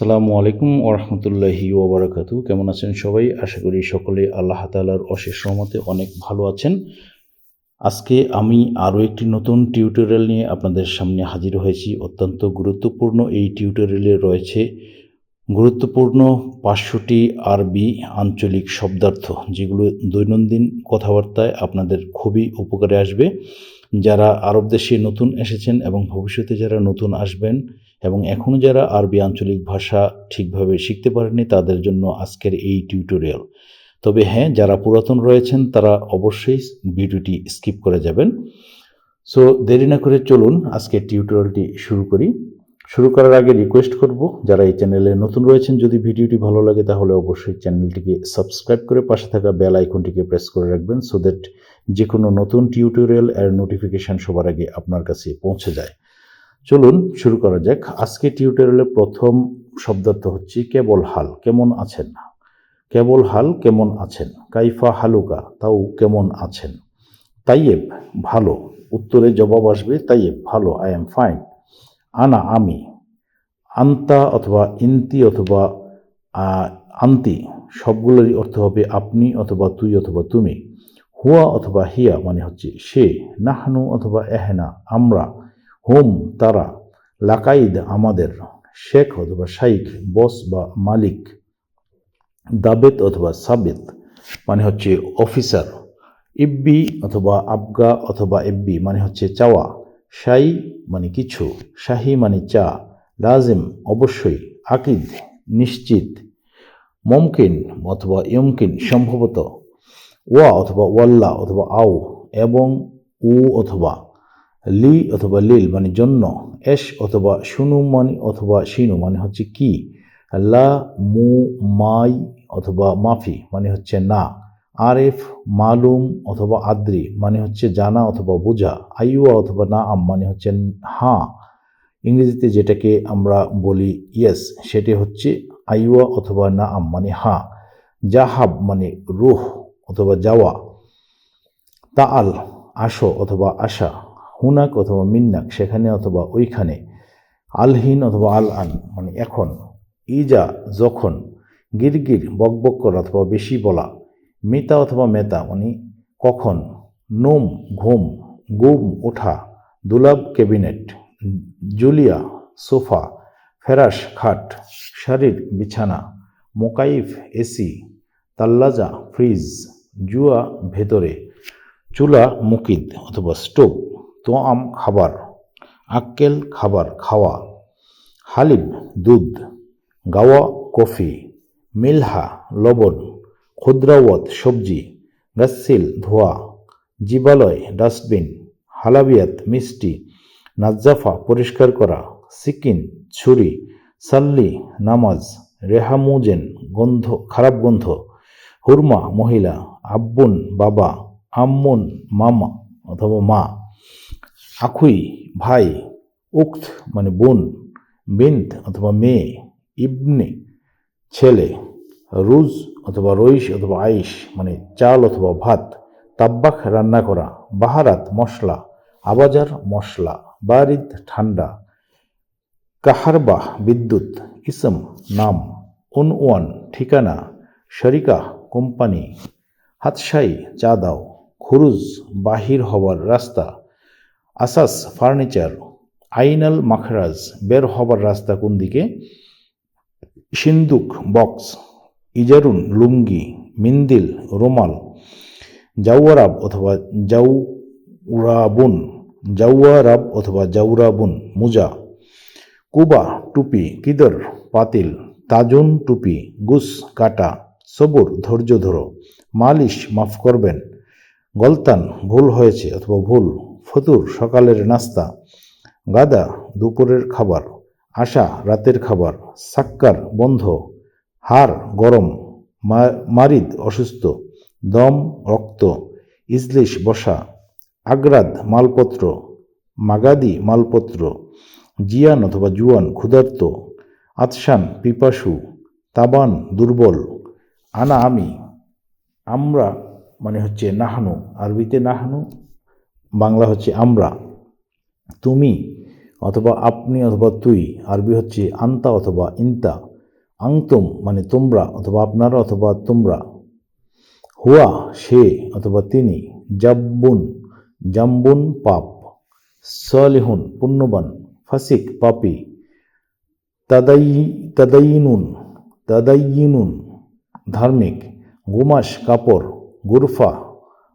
সালামু আলাইকুম ওরহমতুল্লাহি ওবরাকাতু। কেমন আছেন সবাই? আশা করি সকলে আল্লাহ তালার অশেষ রহমতে অনেক ভালো আছেন। আজকে আমি আরও একটি নতুন টিউটোরিয়াল নিয়ে আপনাদের সামনে হাজির হয়েছি। অত্যন্ত গুরুত্বপূর্ণ এই টিউটোরিয়ালে রয়েছে গুরুত্বপূর্ণ পাঁচশোটি আরবি আঞ্চলিক শব্দার্থ, যেগুলো দৈনন্দিন কথাবার্তায় আপনাদের খুবই উপকারে আসবে। যারা আরব দেশে নতুন এসেছেন এবং ভবিষ্যতে যারা নতুন আসবেন এবং এখনও যারা আরবি আঞ্চলিক ভাষা ঠিকভাবে শিখতে পারেননি, তাদের জন্য আজকের এই টিউটোরিয়াল তবে হ্যাঁ যারা পুরাতন রয়েছেন, তারা অবশ্যই ভিডিওটি স্কিপ করে যাবেন। সো দেরি না করে চলুন আজকের টিউটোরিয়ালটি শুরু করি। শুরু করার আগে রিকোয়েস্ট করব, যারা এই চ্যানেলে নতুন রয়েছেন, যদি ভিডিওটি ভালো লাগে, তাহলে অবশ্যই চ্যানেলটিকে সাবস্ক্রাইব করে পাশে থাকা বেল আইকনটিকে প্রেস করে রাখবেন সো দ্যাট যে কোনো নতুন টিউটোরিয়াল এর নোটিফিকেশন সবার আগে আপনার কাছে পৌঁছে যায়। চলুন শুরু করা যাক। আজকে টিউটোরিয়ালের প্রথম শব্দার্থ হচ্ছে কেবল হাল, কেমন আছেন? কেবল হাল কেমন আছেন? কাইফা হালুকা, তাও কেমন আছেন? তাইয়েব, ভালো। উত্তরে জবাব আসবে, তাইয়েব, ভালো, আই এম ফাইন। আনা, আমি। আন্তা অথবা ইন্তি অথবা আন্তি, সবগুলোরই অর্থ হবে আপনি অথবা তুই অথবা তুমি। হুয়া অথবা হিয়া মানে হচ্ছে সে। নাহনু অথবা এহেনা, আমরা। হোম, তারা, লাকাইদ আমাদের, শেখ অথবা শাইখ, বস বা মালিক, দাবেত অথবা সাবেত মানে হচ্ছে অফিসার, ইব্বি অথবা আবগা অথবা এব্বি মানে হচ্ছে চাওয়া, শাই মানে কিছু, শাহি মানে চা, লাজিম অবশ্যই, আকিদ নিশ্চিত, মমকিন অথবা ইয়মকিন সম্ভবত, ওয়া অথবা ওয়াল্লা অথবা আও, এবং উ অথবা লি অথবা লিল মানে জন্য, এস অথবা শুনু মানে অথবা শিনু মানে হচ্ছে কি? লা, মু, মাই অথবা মাফি মানে হচ্ছে না। আরেফ, মালুম অথবা আদ্রি মানে হচ্ছে জানা অথবা বোঝা। আইওয়া অথবা না আম মানে হচ্ছে হ্যাঁ ইংরেজিতে যেটাকে আমরা বলি ইয়েস, সেটি হচ্ছে আইওয়া অথবা না আম মানে হ্যাঁ জাহাব মানে রুহ অথবা যাওয়া। তাআল, আসো অথবা আশা হুনাক অথবা মিন্নাক, সেখানে অথবা ওইখানে, আলহীন অথবা আল আন মানে এখন ইজা যখন গিরগির বকবক করা অথবা বেশি বলা, মিতা অথবা মেতা মানে কখন, নোম, ঘুম, গুম, ওঠা, দুলাব ক্যাবিনেট, জুলিয়া, সোফা ফেরাস খাট শারীর বিছানা, মোকাইফ, এসি, তাল্লাজা, ফ্রিজ, জুয়া ভেতরে, চুলা, মুকিদ, অথবা স্টোভ তোয়াম খাবার, আক্কেল খাবার খাওয়া হালিব দুধ, গাওয়া কফি, মিলহা লবণ, ক্ষুদ্রাওয়াত সবজি গাসিল ধোয়া, জীবালয় ডাস্টবিন, হালাবিয়াত মিষ্টি, নাজ্জাফা পরিষ্কার করা, সিকিন, ছুরি, সাল্লি, নামাজ, রেহামুজেন গন্ধ, খারাপ গন্ধ, হুরমা মহিলা, আব্বুন বাবা, আম্মুন মামা অথবা মা। আখুই, ভাই, উক্ত মানে বোন বিন্ত অথবা মেয়ে, ইবনে, ছেলে, রুজ অথবা রইশ অথবা আইশ মানে চাল অথবা ভাত, তাব্বাক রান্না করা, বাহারাত মশলা, আবাজার মশলা, বারিদ ঠান্ডা কাহারবাহ বিদ্যুৎ, ইসম, নাম, উনওয়ান, ঠিকানা শরিকা কোম্পানি, হাতশাই চা দাও খুরুজ, বাহির হওয়ার রাস্তা আসাস ফার্নিচার, আইনাল মাখরাজ, বের হবার রাস্তা কোন দিকে? সিন্দুক, বক্স, ইজারুন, লুঙ্গি, মিন্দিল, রুমাল জাউয়ারাব অথবা জাউরাবুন জাউয়ারাব অথবা জাউরাবুন মুজা, কুবা, টুপি, কিদর, পাতিল, তাজুন টুপি, গুস, কাটা, সবুর, ধৈর্য ধরো, মালিশ মাফ করবেন, গলতান, ভুল হয়েছে অথবা ভুল। ফতুর, সকালের নাস্তা, গাদা, দুপুরের খাবার, আশা, রাতের খাবার, সাক্কার, বন্ধ, হাড় গরম মারিদ অসুস্থ, দম রক্ত, ইজলিশ বসা, আগ্রাদ মালপত্র, মাগাদি মালপত্র, জিয়ান অথবা জুয়ান, ক্ষুধার্ত আতসান পিপাসু, তাবান, দুর্বল আনা আমি আমরা মানে হচ্ছে নাহানু, আরবিতে নাহানু বাংলা হচ্ছে আমরা, তুমি অথবা আপনি অথবা তুই, আরবি হচ্ছে আন্তা অথবা ইন্তা, আংতুম মানে তোমরা অথবা আপনারা অথবা তোমরা, হুয়া সে অথবা তিনি, জাব্বুন, জাম্বুন পাপ, সলিহুন পুণ্যবান, ফাসিক পাপি, তাদাই, তাদাইনুন তাদাইনুন ধার্মিক, গুমাস, কাপড়, গুরফা,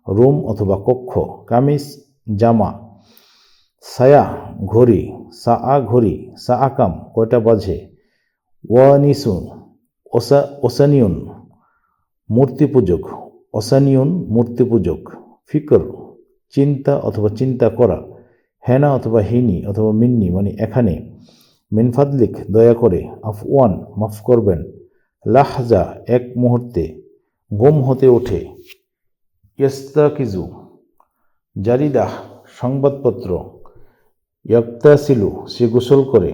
রুম অথবা কক্ষ, কামিজ জামা। সায়া ঘড়ি সা আ ঘড়ি সা আকাম কয়টা বাজে? ওয়ানিসুন, ওসা, ওসানিয়ন মূর্তি পূজক অসানিয়ন মূর্তি পূজক ফিকর, চিন্তা অথবা চিন্তা করা, হেনা অথবা হিনি অথবা মিন্নি মানে এখানে। মিনফাদলিক দয়া করে, আফওয়ান, মাফ করবেন। লাহজা, এক মুহূর্তে, গুম হতে ওঠে। ইস্তাকিজু জারিদাহ সংবাদপত্র ইয়াক্তাসিলু সে গোসল করে।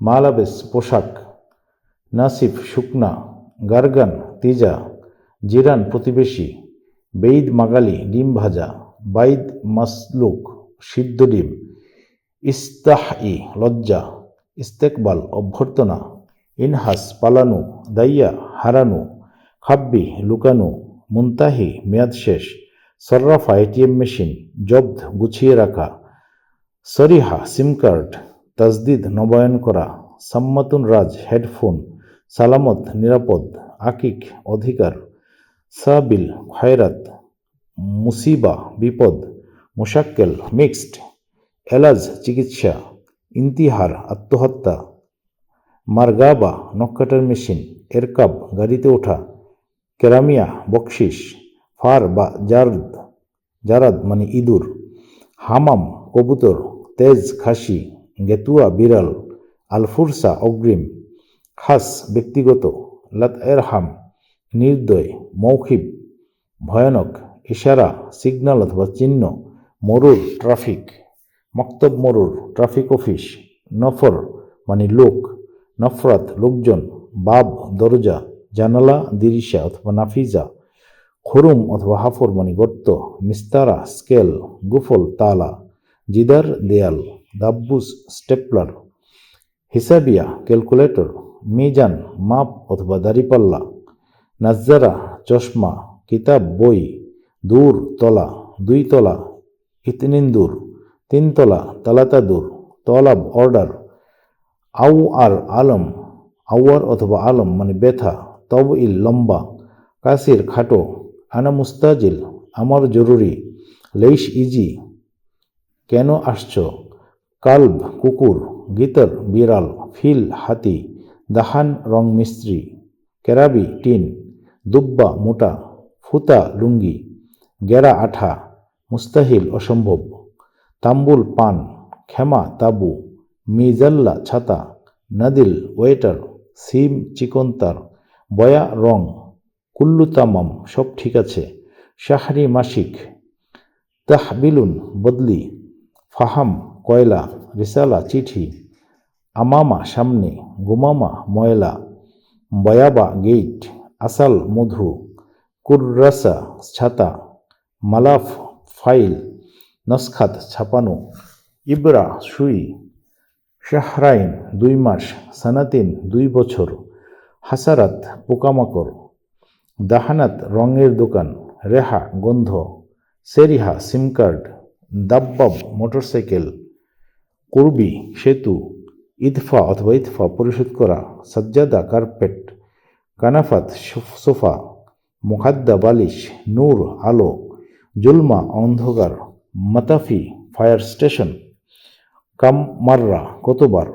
মালাবেস পোশাক নাসিফ শুকনা গার্গান তিজা জিরান প্রতিবেশী বেইদ মাগালি ডিম ভাজা বাইদ মাসলুক সিদ্ধ ডিম ইস্তাহ ই লজ্জা ইস্তেকবাল অভ্যর্থনা ইনহাস পালানো দাইয়া হারানো খাব্বি লুকানো মুনতাহি মেয়াদ শেষ সর্রাফা এটিএম মেশিন জব্দ গুছিয়ে রাখা সরিহা সিম কার্ড তাজদিদ নবায়ন করা সাম্মাতুন রাজ হেডফোন সালামত নিরাপদ আকিক অধিকার সাবিল খয়রাত মুসিবা বিপদ মুশাক্কেল মিক্সড এলাজ চিকিৎসা ইন্তিহার আত্মহত্যা মার্গাবা নক্কাটার মেশিন এরকাব গাড়িতে ওঠা কেরামিয়া বকশিস ফার বা জারদ জারাদ মানে ইঁদুর, হামাম, কবুতর, তেজ, খাসি, গেতুয়া, বিড়াল, আলফুরসা, অগ্রিম, খাস, ব্যক্তিগত লাত এরহাম নির্দয় মৌখিব ভয়ানক, ইশারা সিগন্যাল অথবা চিহ্ন, মরুর, ট্রাফিক, মক্তব মরুর, ট্রাফিক অফিস, নফর মানে লোক, নফরাত, লোকজন, বাব, দরজা, জানালা, দিরিশা অথবা নাফিজা। খরুম অথবা হাফর মানে গর্ত, মিস্তারা, স্কেল, গুফল, তালা, জিদার দেয়াল, দাব্বুস, স্টেপলার, হিসাবিয়া, ক্যালকুলেটর, মিজান, মাপ অথবা দাড়িপাল্লা, নাজ্জারা, চশমা, কিতাব, বই, দূর, তলা দুই তলা ইতনিন্দুর, তিনতলা, তালাতাদুর, তলাব, অর্ডার, আউ আর আলম, আউয়ার অথবা আলম মানে ব্যথা তব ইল লম্বা, কাসির, খাটো আনা মুস্তাজিল, আমার জরুরি। লেইশ ইজি, কেন আসছ? কাল্ব, কুকুর, গিতর, বিড়াল, ফিল, হাতি, দাহান, রং মিস্ত্রি, কেরাবি, টিন, দুব্বা, মোটা, ফুতা, লুঙ্গি, গেরা, আঠা, মুস্তাহিল, অসম্ভব, তাম্বুল, পান, ক্ষমা, তাবু, মিজাল্লা, ছাতা, নাদিল, ওয়েটার, সিম চিকন্তার বয়া, রং কুল্লু তামাম, সব ঠিক আছে। শাহরি মাসিক, তাহবিলুন বদলি, ফাহাম, কয়লা, রিসালা, চিঠি, আমামা সামনে, গুমামা, ময়লা, বয়াবা গেইট, আসাল মধু, কুর্রাসা ছাতা, মালাফ ফাইল, নসখাত ছাপানো, ইবরা সুই, শাহরাইন দুই মাস, সানাতিন দুই বছর, হাসারাত পোকামাকড় দাহানাত রঙের দোকান, রেহা, গন্ধ, সেরিহা, সিম কার্ড, দাব্বাব, মোটরসাইকেল, কুরবি, সেতু ইদফা অথবা ইদফা পরিশোধ করা, সাজ্জাদা কার্পেট, কানাফাত সোফ- সোফা, মুখাদ্দা বালিশ, নূর, আলো, জুলমা, অন্ধকার, মাতাফি, ফায়ার স্টেশন কাম মাররা কতবার,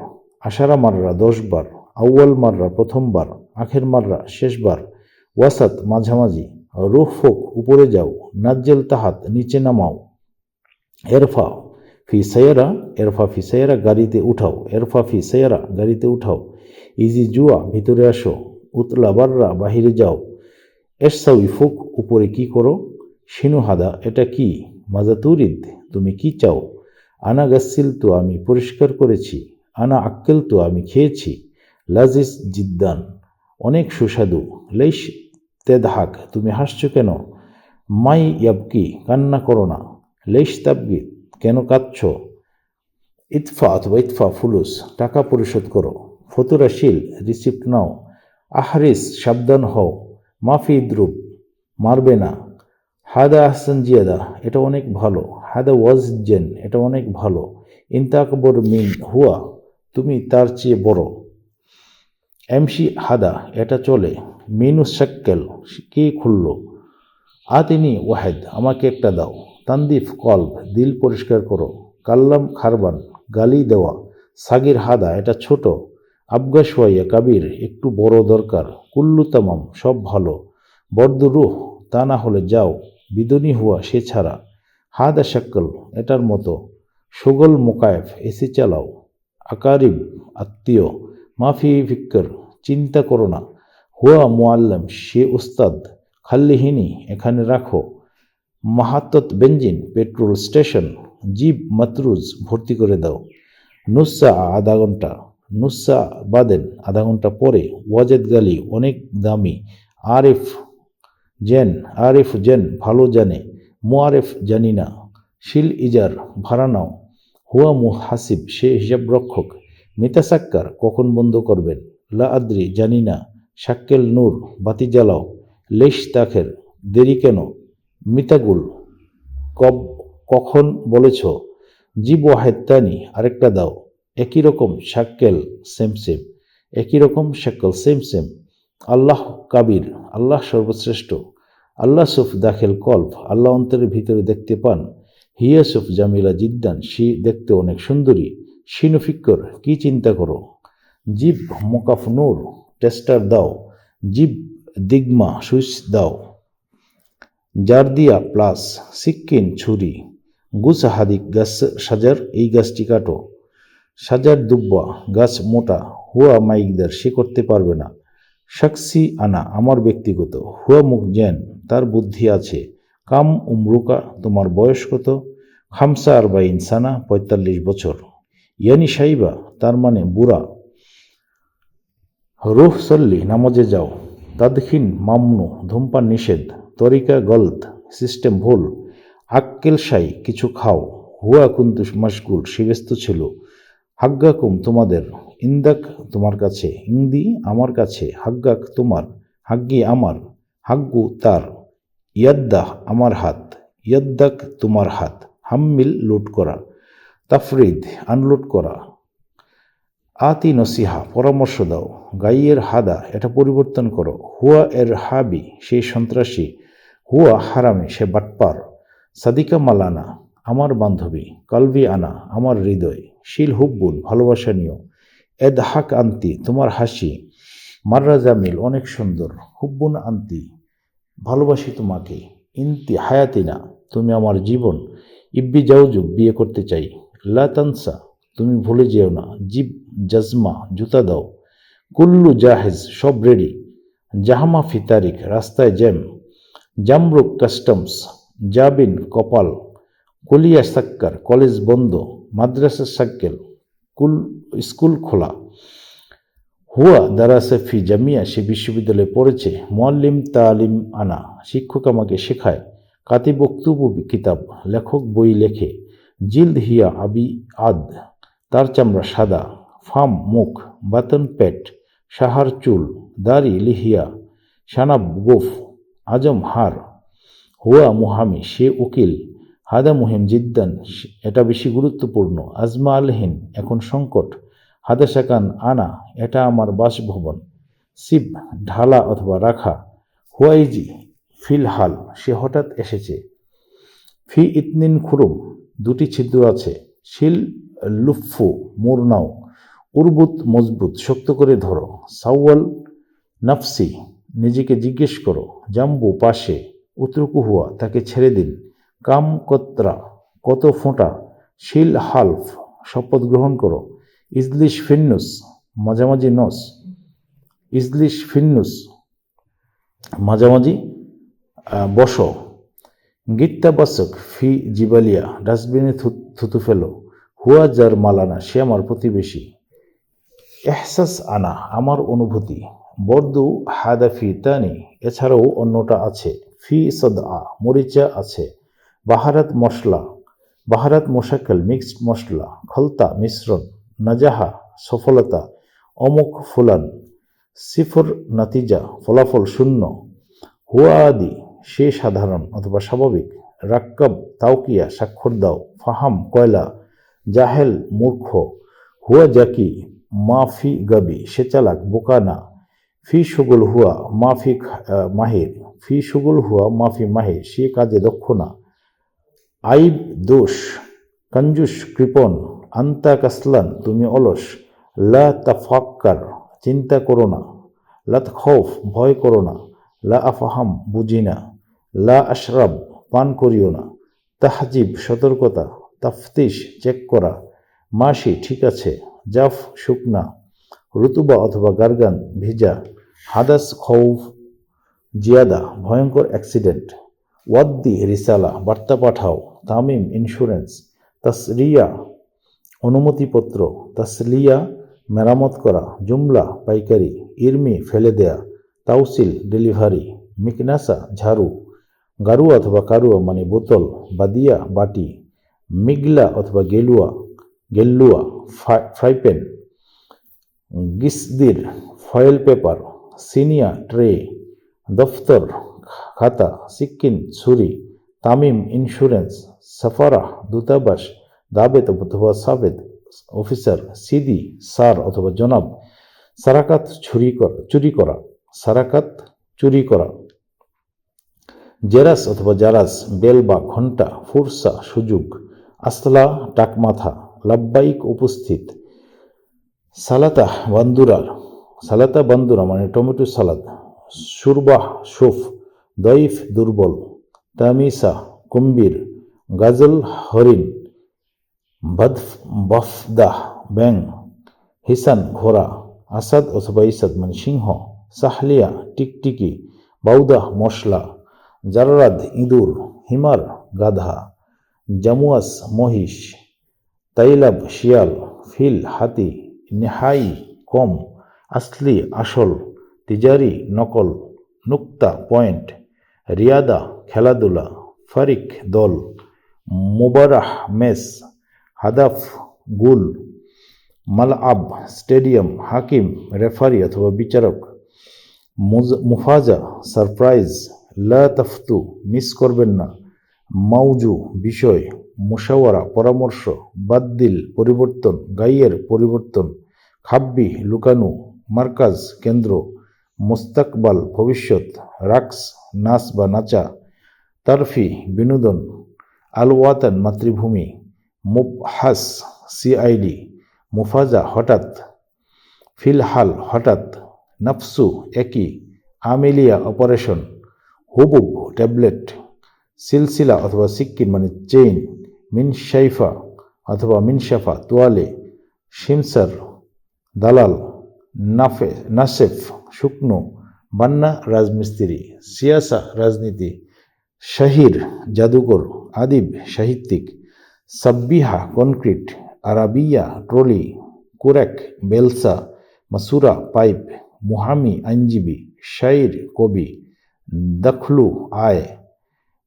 আশারা মাররা দশবার, আউয়াল মাররা প্রথমবার, আখের মাররা শেষবার ওয়াসাত, মাঝামাঝি, রুহ ফোক, উপরে যাও, নাজ্জেল তাহাত, নিচে নামাও। এরফা ফি সৈয়রা এরফা ফি সৈয়রা গাড়িতে উঠাও। এরফা ফি সৈয়রা গাড়িতে উঠাও। ইজি জুয়া, ভিতরে আসো। উতলা বাররা, বাহিরে যাও। এরসাউই ফুক, উপরে কি করো? শিনুহাদা এটা কি? মাজা তুরিদ, তুমি কি চাও? আনা গাসিল তো, আমি পরিষ্কার করেছি। আনা আক্কেল তো, আমি খেয়েছি। লাজিস জিদ্দান। অনেক সুস্বাদু। লেশ তেদহাক, তুমি হাসছো কেন? মাই ইয়াবকি, কান্না করো না। লেশ তাবগি, কেন কাঁদছ? ইতফা অথবা ইতফা, ফুলুস, টাকা পরিশোধ করো। ফতুরাশীল রিসিপ্ট নাও। আহরিস, সাবধান হও। মাফি দ্রুপ, মারবে না। হাদা আহসান জিয়াদা, এটা অনেক ভালো। হাদা ওয়াজ জেন, এটা অনেক ভালো। ইন্তা আকবর মিন, হুয়া, তুমি তার চেয়ে বড়। এমসি হাদা, এটা চলে। মিনু শাক্কেল, কে খুলল? আতিনি ওয়াহেদ, আমাকে একটা দাও। তান্দিফ কল্ব দিল পরিষ্কার করো। কাল্লাম খারবান, গালি দেওয়া। সাগির হাদা, এটা ছোট। আবগা সোয়াইয়া কাবির, একটু বড় দরকার। কুল্লু তামাম, সব ভালো। বর্দ রুহ, তা না হলে যাও। বিদনী হুয়া, সে ছাড়া। হাদা শাক্কল, এটার মতো। সুগল মোকায়েফ, এসি চালাও। আকারিব, আত্মীয়। মাফি ফিক্কর চিন্তা করো না। হুয়া মোয়াল্লাম সে উস্তাদ খাল্লিহিনী এখানে রাখো। মাহাত্তত বেঞ্জিন, পেট্রোল স্টেশন, জিপ, মাতরুজ, ভর্তি করে দাও। নুসা আধা ঘণ্টা নুসা বাদেন আধা ঘণ্টা পরে, ওয়াজেদ গালি, অনেক দামি। আরিফ জেন আরিফ জেন, ভালো জানে। মোয়ারেফ জানি না। শিল ইজার, ভাড়া নাও। হুয়া মু হাসিব সে হিসাব রক্ষক মিতাসাক্কার কখন বন্ধ করবেন? লা আদ্রি, জানি না। শাক্কেল নূর, বাতি জ্বালাও। লেশ তাখের, দেরি কেন? মিতাগুল, কব, কখন বলেছ? জীব ওয়াহেদানি আরেকটা দাও। একই রকম শাক্কেল সেম সেম একই রকম শাক্কেল সেম সেম আল্লাহ কাবির, আল্লাহ সর্বশ্রেষ্ঠ। আল্লাহ সুফ দাখেল কল্প, আল্লাহ অন্তরের ভিতরে দেখতে পান। হিয়াসুফ জামিলা জিদ্দান, সি দেখতে অনেক সুন্দরী। শিনুফিক্কর কি চিন্তা করো? জিব মোকাফ নূর টেস্টার দাও। জিব দিগমা, সুইচ দাও। জারদিয়া প্লাস, সিক্কিন ছুরি। গুস হাদিক গাছ সাজার, এই গাছটি কাটো। সাজার দুব্বা, গাছ মোটা। হুয়া মাইকদার, সে করতে পারবে না। শাকসি আনা, আমার ব্যক্তিগত। হুয়া মুখ জেন, তার বুদ্ধি আছে। কাম উমরুকা, তোমার বয়স কত? খামসা আর বা ইনসানা পঁয়তাল্লিশ বছর। ইয়ানি সাইবা, তার মানে বুড়া। রুহ সল্লি, নামাজে যাও। তাদখিন, মামনু ধূমপান নিষেধ, তরিকা গলত সিস্টেম ভুল, আক্কেল সাই কিছু খাও। হুয়া কুন্তু মশগুল সে ব্যস্ত ছিল। হাগ্গাকুম তোমাদের, ইন্দাক তোমার কাছে ইন্দি আমার কাছে, হাগ্গাক তোমার, হাগ্গি আমার, হাগ্গু তার ইয়াদ্দাহ আমার হাত, ইয়াদ্দাক তোমার হাত, হাম্মিল লুট করা, তাফরিদ আনলোড করা। আতি নসিহা, পরামর্শ দাও। গাইয়ের হাদা, এটা পরিবর্তন করো। হুয়া এর হাবি সেই সন্ত্রাসী। হুয়া হারামে, সে বাটপার। সাদিকা মালানা, আমার বান্ধবী। কালবি আনা, আমার হৃদয়। শিল হুব্বুল, ভালোবাসা নিও। এদ হাক আন্তি, তোমার হাসি। মাররা জামিল, অনেক সুন্দর। হুব্বুন আন্তি, ভালোবাসি তোমাকে। ইন্তি হায়াতিনা, তুমি আমার জীবন। ইব্বি যাওজুক বিয়ে করতে চাই। লাতানসা তুমি ভুলে যেও না। জিব, জাজমা, জুতা দাও। কুল্লু জাহেজ, সব রেডি জাহামা ফি তারিখ, রাস্তায় জ্যাম। জামরুক কাস্টমস জাবিন, কপাল। কলিয়া সাক্কার কলেজ বন্ধ। মাদ্রাসা সাক্কেল। কুল, স্কুল খোলা। হুয়া দারাসে ফি জামিয়া, সে বিশ্ববিদ্যালয়ে পড়েছে। মোয়াল্লিম তালিম আনা। শিক্ষক আমাকে শেখায়। কাতি বক্তব্য কিতাব, লেখক বই লেখে। জিল্দ হিয়া আবি আদ। তার চামড়া সাদা, ফাম, মুখ, বাতন, পেট, সাহার চুল, দাড়ি, লিহিয়া সানাব গোফ, আজম হার হুয়া, মুহামি, সে উকিল, হাদা, মুহিম, জিদ্দান এটা বেশি গুরুত্বপূর্ণ, আজমা আলহীন, এখন সংকট, হাদা, শাকান, আনা, এটা আমার বাসভবন শিব ঢালা অথবা রাখা, হুয়াইজি, ফিলহাল, সে হঠাৎ এসেছে, ফি ইতনিন খুরুম, দুটি ছিদ্র আছে, শিল লুফু মুরনাও উর্বুত, মজবুত, শক্ত করে ধরো। সাউয়াল নাফসি, নিজেকে জিজ্ঞেস করো। জাম্বু, পাশে, উত্রকু হুয়া, তাকে ছেড়ে দিন। কাম, কত্রা, কত ফোঁটা? শিল, হালফ, শপথ গ্রহণ করো। ইজলিশ, ফিন্নুস, মাঝামাঝি নস। ইজলিশ, ফিন্নুস, মাঝামাঝি বস। গিত্তাবাসক ফি, জিবালিয়া, ডাস্টবিনে থুতু ফেলো। হুয়া যার মালানা, সে আমার প্রতিবেশী। এহসাস আনা, আমার অনুভূতি। বর্দু হাদাফি তানি, এছাড়াও অন্যটা আছে। ফি সদ আ মরিচা আছে। বাহারাত মশলা, বাহারাত মোশাক্কাল, মিক্সড মশলা, খলতা, মিশ্রণ, নাজাহা, সফলতা, অমুক ফুলান, সিফর নাতিজা, ফলাফল শূন্য। হুয়া আদি, সে সাধারণ অথবা স্বাভাবিক। রাক্কাব, তাওকিয়া, স্বাক্ষর দাও। ফাহাম, কয়লা জাহেল মূর্খ, হুয়া জাকি, মাফি গাবি, সে চালাক, বোকা না। ফি সুগুল হুয়া, মাফি মাহির। ফি সুগুল হুয়া, মাফি মাহির, সে কাজে দক্ষ না। আইব দোষ, কঞ্জুস কৃপণ, আন্তা কাসলান, তুমি অলস। লা তাফাক্কার, চিন্তা করো না। লাত খৌফ, ভয় করো না। লা আফাহাম, বুঝি না। লা আশরাব, পান করিও না। তাহজিব, সতর্কতা। তাফতিশ চেক করা। মাসি, ঠিক আছে। জাফ, শুকনা। রুতুবা অথবা গার্গান, ভিজা। হাদাস, খৌফ, জিয়াদা, ভয়ঙ্কর অ্যাক্সিডেন্ট ওয়াদ্দি, রিসালা, বার্তা পাঠাও। তামিম ইন্স্যুরেন্স তাসরিয়া, অনুমতিপত্র। তাসলিয়া, মেরামত করা। জুমলা, পাইকারি। ইরমি, ফেলে দেয়া। তাউসিল ডেলিভারি মিকনাসা, ঝাড়ু। গারুয়া অথবা কারুয়া মানে বোতল। বাদিয়া, বাটি। মিগলা অথবা গেলুয়া, গেল্লুয়া, ফ্রাই প্যান গিসদির, ফয়েল পেপার, সিনিয়া ট্রে, দফতর, খাতা সিক্কিন ছুরি, তামিম ইন্স্যুরেন্স সাফারা দূতাবাস দাবেদ অথবা সাবেদ অফিসার সিদি সার অথবা জনাব, সারাকাত ছুরি করা, চুরি করা, সারাকাত চুরি করা। জেরাস অথবা জারাস, বেল বা ঘণ্টা ফুরসা, সুযোগ আসলা টাকমাথা লাব্বাইক উপস্থিত। সালাতা বান্দুরার সালাতা বান্দুরা মানে টমেটো সালাদ। সুরবাহ, সুফ দইফ দুর্বল। তামিসা, কুম্বির। গাজল, হরিণ। বদফ বফদাহ ব্যাং। হিসান, ঘোড়া। আসাদ অথবা ইসাদ মানে সিংহ। সাহলিয়া, টিকটিকি। বাউদাহ মশলা। জাররাদ, ইঁদুর। হিমার, গাধা। জামুয়াস, মহিষ, তাইলাব, শিয়াল, ফিল, হাতি, নেহাই, কম, আসলি, আসল, তিজারি, নকল, নুক্তা, পয়েন্ট, রিয়াদা, খেলাধুলা, ফারিক, দল, মুবারাহ, মেস, হাদাফ, গুল, মালআব, স্টেডিয়াম, হাকিম, রেফারি অথবা বিচারক মুফাজা, সারপ্রাইজ, লা তাফতু, মিস করবেন না। মাউজু বিষয়, মুশাওয়ারা, পরামর্শ, বাদ্দিল, পরিবর্তন, গাইয়ের পরিবর্তন, খাব্বি, লুকানু, মার্কাজ, কেন্দ্র, মুস্তাকবাল, ভবিষ্যৎ, রাক্স নাচ বা নাচা, তারফি, বিনোদন, আলওয়াতান, মাতৃভূমি, মুবহাস, সিআইডি, মুফাজা, হঠাৎ, ফিলহাল, হঠাৎ, নাফসু, একই, আমেলিয়া অপারেশন, হুবুব, ট্যাবলেট সিলসিলা অথবা সিক্কিন মানে চেইন মিনশাইফা অথবা মিনশাফা তোয়ালে, শিমসার, দালাল, নাফে, নাসেফ, শুকনো, বান্না, রাজমিস্ত্রি, সিয়াসা, রাজনীতি, শাহির, জাদুকর, আদিব, সাহিত্যিক, সাব্বিহা, কনক্রিট, আরাবিয়া, ট্রলি কুরেক বেলসা, মাসুরা, পাইপ, মুহামি, আইনজীবী, শাইর, কবি, দখলু, আয়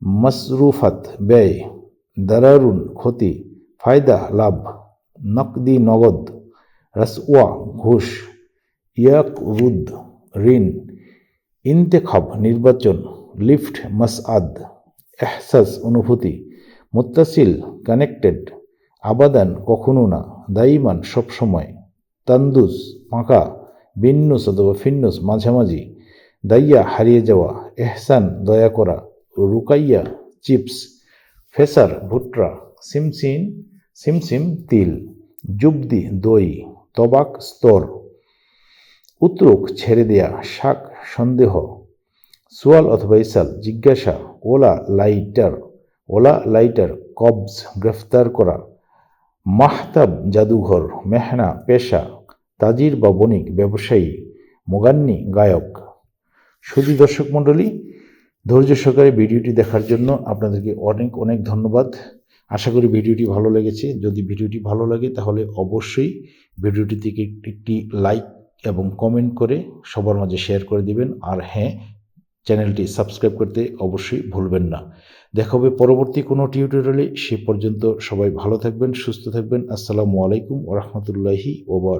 মসরুফাত ব্যয় দারারুন ক্ষতি ফায়দা লাভ নকদি নগদ রসওয়া ঘুষ ইয়াকরুদ ঋণ ইন্তেখাব নির্বাচন, লিফট মাসআদ এহসাস অনুভূতি মুত্তাসিল কানেক্টেড আবাদান কখনো না, দায়ীমান সবসময় তান্দুস পাঁকা বিন্নুস অথবা ফিন্নুস মাঝামাঝি দাইয়া হারিয়ে যাওয়া, এহসান, দয়া করা রুকাইয়া, চিপস, ফেসার ভুট্রা সিমসিন, সিমসিম তিল জুবদি দই, তবাক, স্তর উত্রুক ছেড়ে দেয়া, শাক, সন্দেহ, সোয়াল অথবা ইসাল, জিজ্ঞাসা, ওলা লাইটার ওলা লাইটার, কবজ, গ্রেফতার করা, মাহতাব, জাদুঘর, মেহনা, পেশা, তাজির বা বণিক, ব্যবসায়ী, মোগান্নি, গায়ক। শুধু দর্শক মণ্ডলী ধৈর্য সহকারে ভিডিওটি দেখার জন্য আপনাদেরকে অনেক অনেক ধন্যবাদ। আশা করি ভিডিওটি ভালো লেগেছে। যদি ভিডিওটি ভালো লাগে তাহলে অবশ্যই ভিডিওটি থেকে একটি লাইক এবং কমেন্ট করে সবার মাঝে শেয়ার করে দিবেন। আর হ্যাঁ চ্যানেলটি সাবস্ক্রাইব করতে অবশ্যই ভুলবেন না। দেখা হবে পরবর্তী কোনো টিউটোরিয়ালে। সে পর্যন্ত সবাই ভালো থাকবেন, সুস্থ থাকবেন। আসসালামু আলাইকুম ওরহমতুল্লাহি ওবর